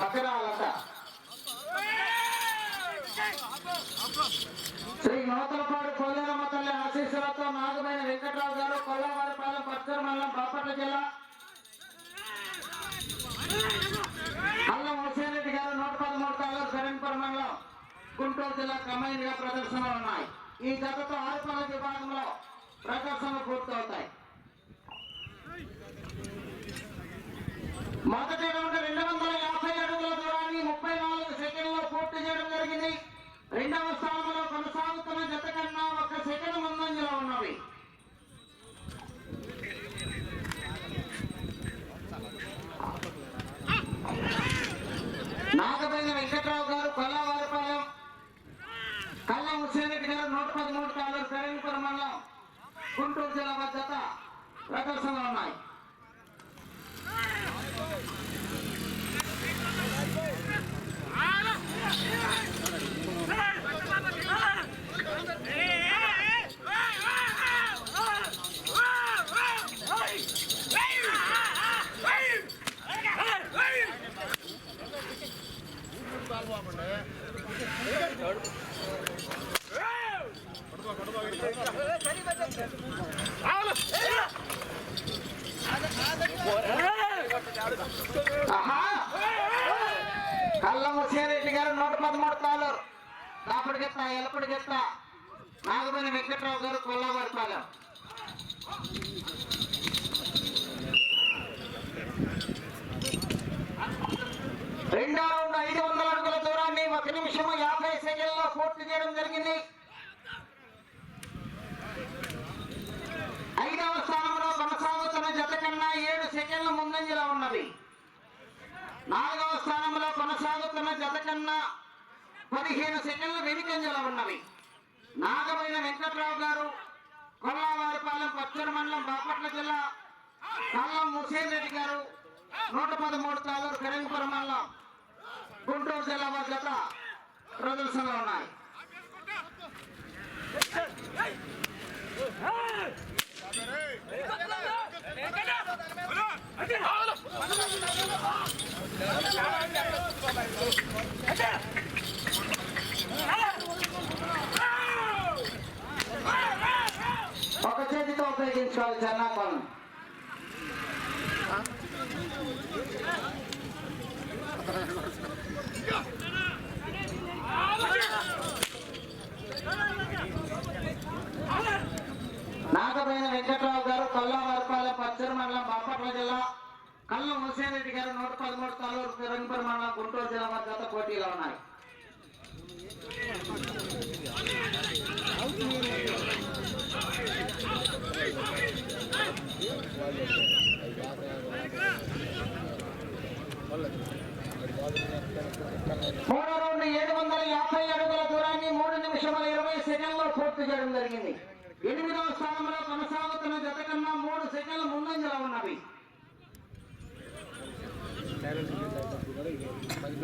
పక్కన వాళ్ళంతా శ్రీ నూతలపాడు కొల్లేరమ్మ తల్లి ఆశీస్సులతో నాగమైన వెంకట్రావు గారు కొల్లవారిపాలెం పచ్చర మండలం బాపట్ల జిల్లా అల్లం హుసేన్ రెడ్డి గారు నూట పదమూడు తాలూరు కరీంపురం మండలం గుంటూరు జిల్లా కంబైన్ గా ప్రదర్శనలు ఉన్నాయి. ఈ జతతో ఆరు విభాగంలో ప్రదర్శనలు పూర్తవుతాయి. మొదటి రౌండ్ రెండు వందల యాభై అడుగుల దూరాన్ని ముప్పై నాలుగు సెకండ్లో పూర్తి చేయడం జరిగింది. రెండవ స్థానంలో కొనసాగుతున్న జత కన్నా ఒక సెకండ్ ముందంజలో ఉన్నవి. నాగపల్లి వెంకట్రావు కళ్ళ హుసేనరెడ్డి గారు నూట పదమూడు తాలూరు కరీంపురం మండలం గుంటూరు జిల్లా భద్రత ప్రదర్శనలో ఉన్నాయి Thank you. కళ్ళ ముత్యారెడ్డి గారు నూట పదమూడు తాలూరు దాపుడు గిత్త ఎలపడి గిత్త నాగమణి వెంకట్రావు గారు కొల్లవారిపాలెం రెండో రౌండ్ ఐదు వందల అడుగుల దూరాన్ని ఒక నిమిషం యాభై సెకండ్లో పూర్తి చేయడం జరిగింది ఐదవ స్థానంలో కొనసాగుతున్న జత కన్నా ఏడు సెకండ్ల ముందంజలో ఉన్నది నాలుగవ స్థానంలో కొనసాగుతున్న జత కన్నా పదిహేను సెకండ్ల వెనుకంజలో ఉన్నవి నాగమైన వెంకట్రావు గారు కొల్లావారిపాలెం పచ్చడి మండలం బాపట్ల జిల్లా కల్లం హుసేన్ రెడ్డి గారు నూట పదమూడు తాలూరు కరీంపురం మండలం గుంటూరు జిల్లా భద్రత జత ప్రదర్శనలో ఉన్నాయి. ఒక చేతితో ఉపయోగించుకోవాలి చెన్నాకోలను నాగపైన వెంకట్రావు గారు కొల్లా వరపాల పచ్చరు మండలం బాపట్ల జిల్లా కల్లం హుసేనరెడ్డి గారు నూట పదమూడు తాలూరు తిరంగపురం మండలం గుంటూరు జిల్లా వారి గత పోటీలో ఉన్నాయి మూడో రౌండ్ ఏడు వందల యాభై అడుగుల దూరాన్ని మూడు నిమిషముల ఇరవై సెకండ్లో పూర్తి చేయడం జరిగింది. ఎనిమిదవ స్థానంలో కొనసాగుతున్న జత కన్నా మూడు సెకండ్లు ముందంజలో ఉన్నవి. పది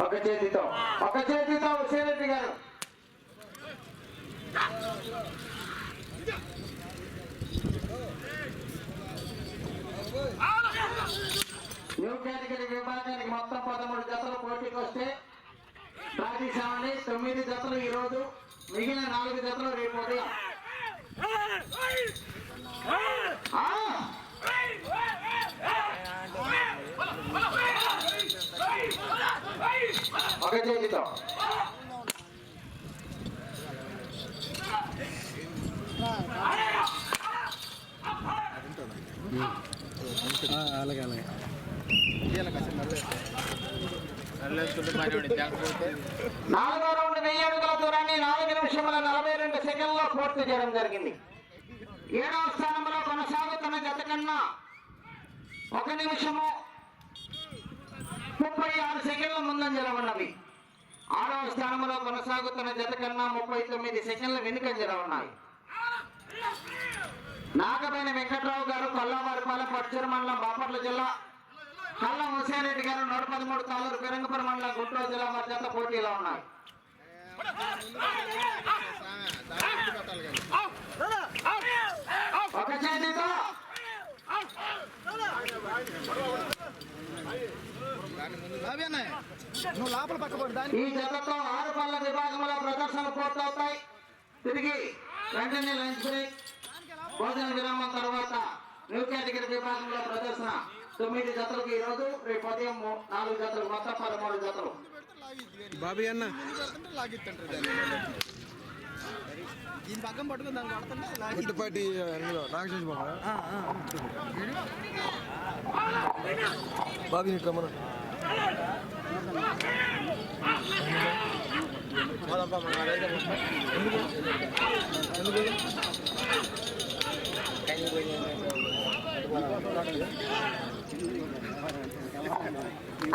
ఒక చేతితో ఒక చేతితో హుసేన్ గారు. న్యూ కేటగిరీ విభాగానికి మొత్తం పదమూడు జతలు పోటీకి వస్తే రాజీశామని తొమ్మిది జతలు ఈరోజు మిగిలిన నాలుగు జతలు రేపు ఉదయం. ఒక చేతితో. అలాగే అలాగే. ఇవాళ కాసేపు నల్లేస్తా నల్లేసుకుంటే మరి నాలుగో రౌండ్ వెయ్యి అడుగుల దూరాన్ని నాలుగు నిమిషముల నలభై రెండు సెకండ్లో పూర్తి చేయడం జరిగింది. ఏడవ స్థానంలో కొనసాగుతున్న జత కన్నా ఒక నిమిషము ముప్పై ఆరు సెకండ్ల ముందంజలో ఉన్నవి. ఆరవ స్థానంలో కొనసాగుతున్న జత కన్నా ముప్పై తొమ్మిది సెకండ్ల వెనుకంజలో ఉన్నాయి. నాగపైన వెంకట్రావు గారు కొల్లావారిపాలెం పచ్చూరు మండలం బాపట్ల జిల్లా కల్లం హుసేన్ రెడ్డి గారు నూట పదమూడు తాలూరు పెరంగపురం మండలం గుంటూరు జిల్లా వారి పోటీలో ఉన్నారు. ఒక చేతితో. నువ్వు లోపల పక్కబడి ఈ జతతో ఆరు పళ్ళ విభాగంలో ప్రదర్శన పూర్తవుతాయి. తిరిగి వెంటనే లంచ్ బ్రేక్. భోజన విరామం తర్వాత న్యూ కేటగిరీ విభాగంలో ప్రదర్శన. తొమ్మిది జతలకు ఈ రోజు రేపు ఉదయం నాలుగు జతలు మొత్తం పదమూడు జతలు. బాబీ అన్న. దీని పక్కన పట్టుకుని దాన్ని కొడుతుంటే నాగశేష్ బాబా. రమ్మను.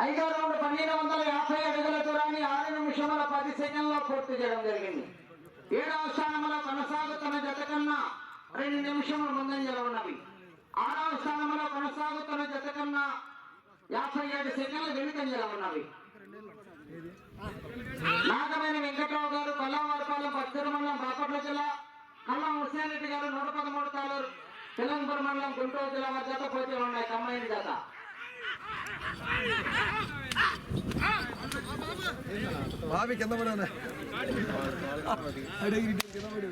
ఐదో రౌండ్ పన్నెండు వందల యాభై అడుగుల దూరాన్ని ఆరు నిమిషముల పది సెకండ్లో పూర్తి చేయడం జరిగింది. ఏడవ స్థానంలో కొనసాగుతున్న జత కన్నా రెండు నిమిషముల ముందంజలో ఉన్నవి. ఆరవ స్థానంలో కొనసాగుతున్న జత కన్నా యాభై ఏడు సెకండ్లు వెనుకంజలో ఉన్నవి. నాగమైన వెంకట్రావు గారు కొల్లావారిపాలెం పచ్చూరు మండలం బాపట్ల జిల్లా కల్లం హుసేన్ రెడ్డి గారు నూట పదమూడు తాలూరు తెలంగాణ మండలం గుంటూరు జిల్లా వారి జత పోటీలు ఉన్నాయి కమ్మైన జత బాబీ కింద పడాను అడిగి కింద పడి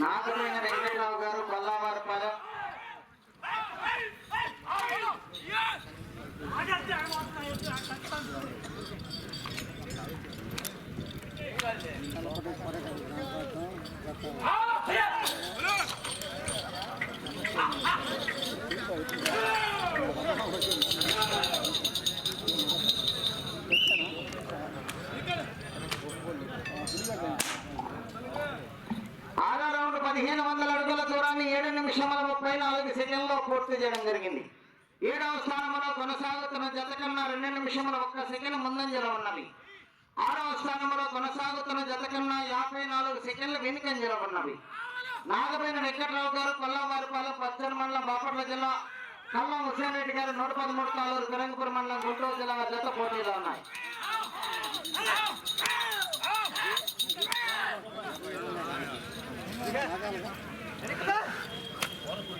నాగమైన వెంకట్రావు గారు కొల్లావారిపాలెం ఆరో రౌండ్ పదిహేను వందల అడుగుల దూరాన్ని ఏడు నిమిషముల ముప్పై నాలుగు సెకండ్లో పూర్తి చేయడం జరిగింది. ఏడవ స్థానంలో కొనసాగుతున్న జత కన్నా రెండు నిమిషముల ఒక్క సెకండ్ ముందంజలో ఉన్నవి. ఆరవ స్థానంలో కొనసాగుతున్న జత కన్నా యాభై నాలుగు సెకండ్లు వెనుకంజలో ఉన్నవి. నాగపైన వెంకట్రావు గారు కొల్లవారిపాలెం పచ్చని మండలం బాపట్ల జిల్లా కల్లం హుసేన్ రెడ్డి గారు నూట పదమూడు తాలూరు పెరంగపురం మండలం గుంటూరు జిల్లా జత పోటీలో ఉన్నాయి.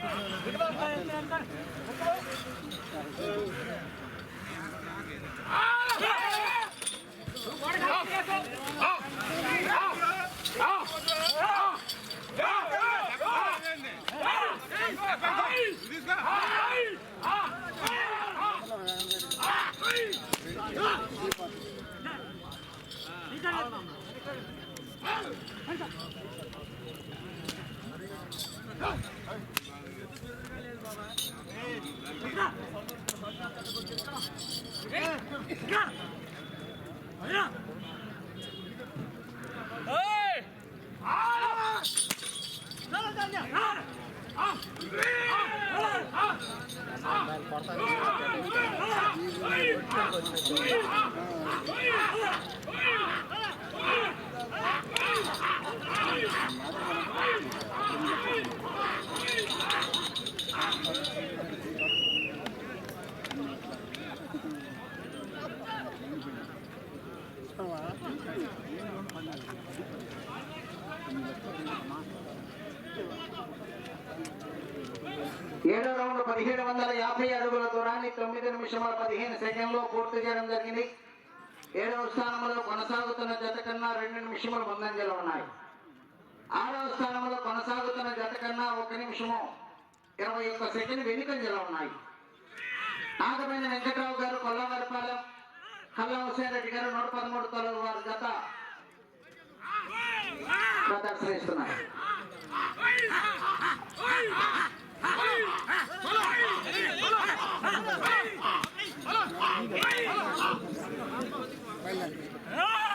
아! 아! 아! 아! 아! Ah! ఏడో రౌండ్ పదిహేడు వందల యాభై అడుగుల దూరాన్ని తొమ్మిది నిమిషముల పదిహేను సెకండ్లో పూర్తి చేయడం జరిగింది. ఏడవ స్థానంలో కొనసాగుతున్న జత కన్నా రెండు నిమిషములు ముందంజలు ఉన్నాయి. ఆరవ స్థానంలో కొనసాగుతున్న జత కన్నా ఒక నిమిషము ఇరవై ఒక్క సెకండ్ వెనుకంజలు ఉన్నాయి. నాగమైన వెంకట్రావు గారు కొల్లవారిపాలెం కల్లా హుసేన్ రెడ్డి గారు నూట పదమూడు తొలగు వారి జత ప్రదర్శనిస్తున్నారు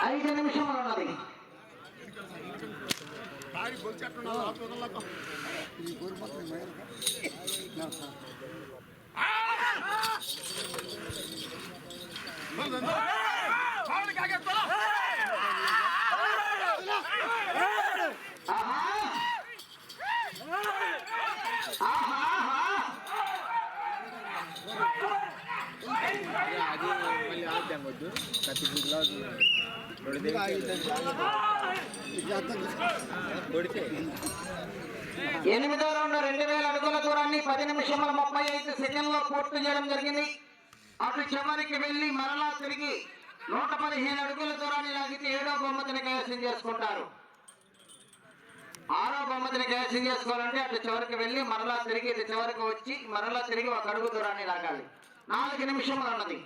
ఐదు నిమిషములు ఉన్నది ఆహా ఆహా ఆహా అది మళ్ళీ ఆద్దాం వద్దు. కత్తి గుడ్లా కొడితే ఎనిమిదో రౌండ్ రెండు వేల అడుగుల దూరాన్ని పది నిమిషముల ముప్పై ఐదు సెకండ్లో పూర్తి చేయడం జరిగింది. అటు చివరికి వెళ్ళి మరలా తిరిగి నూట పదిహేను అడుగుల దూరాన్ని లాగితే ఏడో బహుమతిని కైవసం చేసుకుంటారు. ఆరో బహుమతిని కైవసం చేసుకోవాలంటే అటు చివరికి వెళ్ళి మరలా తిరిగి ఇటు చివరికి వచ్చి మరలా తిరిగి ఒక అడుగు దూరాన్ని లాగాలి. నాలుగు నిమిషములు ఉన్నది.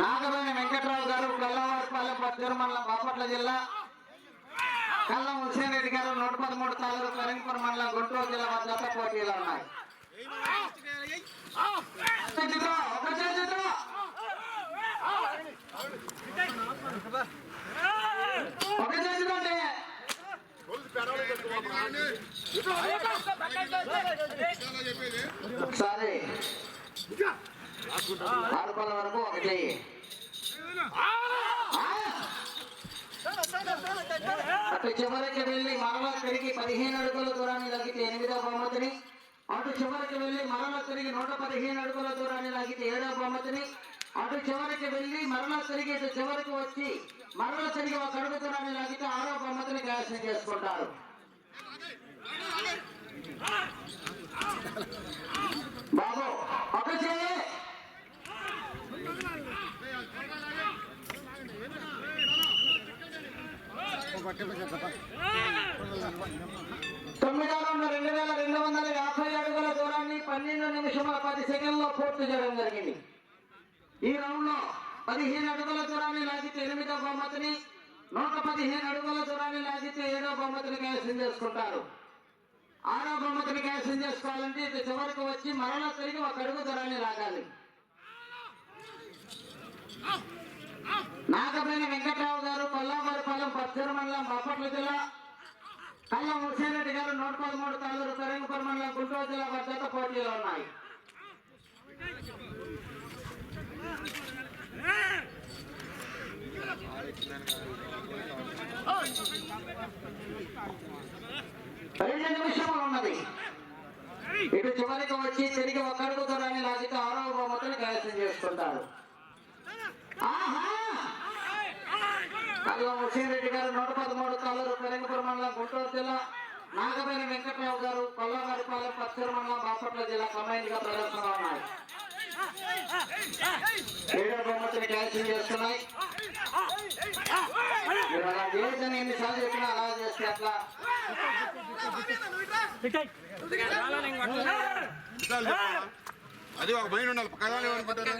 నాగవేణి వెంకట్రావు గారు కల్లవారిపాలెం పద్దూరు మండలం బాపట్ల జిల్లా. కల్లం హుసేన్ రెడ్డి గారు నూట పదమూడు తాలూరు కరీంపూర్ మండలం గుంటూరు జిల్లా వద్ద పోటీలు పోటీలో ఉన్నాయి ఒక వరకు అటు చివరికి వెళ్ళి మరలా తిరిగి పదిహేను అడుగుల దూరాన్ని లాగితే ఎనిమిదో బహుమతిని. అటు చివరికి వెళ్ళి మరలా తిరిగి నూట పదిహేను అడుగుల దూరాన్ని లాగితే ఏడో బహుమతిని. అటు చివరికి వెళ్ళి మరలా తిరిగి ఇటు చివరికి వచ్చి మరలా తిరిగి ఒక అడుగు దూరాన్ని లాగితే ఆరో బహుమతిని కైవసం చేసుకుంటారు. తొమ్మిదో రౌండ్ రెండు వేల రెండు వందల యాభై అడుగుల దూరాన్ని పన్నెండు నిమిషముల పది సెకండ్లో పూర్తి చేయడం జరిగింది. ఈ రౌండ్లో పదిహేను అడుగుల దూరాన్ని లాగితే ఎనిమిదో బహుమతిని నూట పదిహేను అడుగుల దూరాన్ని లాగితే ఏడో బహుమతిని కైవసం చేసుకుంటారు ఆరో బహుమతిని కైవసం చేసుకోవాలంటే ఇది చివరికి వచ్చి మరలా తిరిగి ఒక అడుగు దూరాన్ని లాగాలి నాగపల్లి వెంకట్రావు గారు కొల్లాపరిపాలెం పచ్చరు మండలం బాపట్ల జిల్లా కళ్ళ హుసేన్ గారు నూట పదమూడు తాలూరు కరీంపూర్ మండలం గుంటూరు జిల్లా భద్రత పోటీలో ఉన్నాయి. రెండు నిమిషములు ఉన్నది. ఇటు చివరికి వచ్చి తిరిగి ఒక అడుగు దూరాన్ని లాగితే ఆరవ బహుమతిని కైవసం చేసుకుంటారు ఆహా! కల్లం రెడ్డి గారు నూట పదమూడు తాలూరు పెరంగపురం మండలం గుంటూరు జిల్లా నాగపల్లి వెంకట్రావు గారు కొల్లవారిపాలెం పచ్చరు మండలం బాపట్ల జిల్లా కంబైన్గా ప్రదర్శన ఉన్నాయి. ఏడో బహుమతిని క్యాన్సిల్ చేస్తున్నాయి. మీరు అలా చేయొద్దని ఎన్నిసార్లు చెప్పినా అలా చేస్తే అట్లా. అది ఒక బయట ఉండాలి పక్కన అనుకుంటారు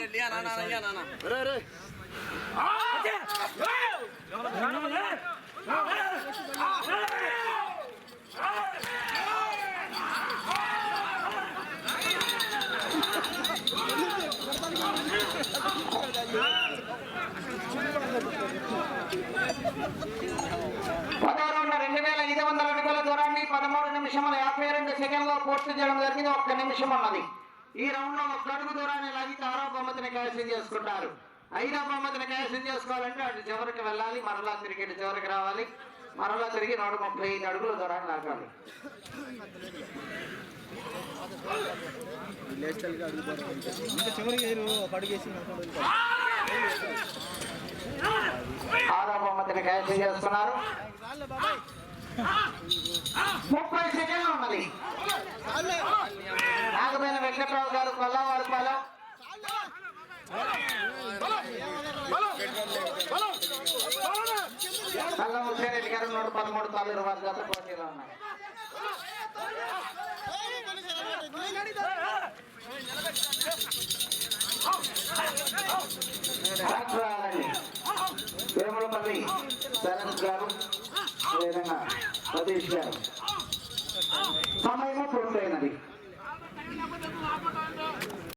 పదో రౌండ్ రెండు వేల ఐదు వందల అడుగుల దూరాన్ని పదమూడు నిమిషముల యాభై రెండు సెకండ్లో పూర్తి చేయడం జరిగింది ఒక్క నిమిషం ఉన్నది ఈ రౌండ్లో ఒక్క అడుగు దూరాన్ని లాగితే ఆరో బహుమతిని కైవసం చేసుకుంటారు. అయినా బహుమతిని కైవసం చేసుకోవాలంటే అటు చివరికి వెళ్ళాలి మరలా తిరిగి ఇటు చివరికి రావాలి. మరలా తిరిగి నూట ముప్పై ఐదు అడుగుల దూరాన్ని లాగాలి. ఇంకా చివరికి ఏరు ఆరో బహుమతిని కైవసం చేసుకున్నారు. ముప్పై సెకండ్లు ఉన్నది. చాలులే నాగమైన వెంకట్రావు గారు కొల్లవారిపాలెం కళ్ళ ముఖ్యారెడ్డి గారు నూట పదమూడు తాలూరు వారి గత పోటీలో ఉన్నాయి వేములపల్లి శరణ్ గారు అదేవిధంగా సతీష్ గారు. సమయము పూర్తయినది.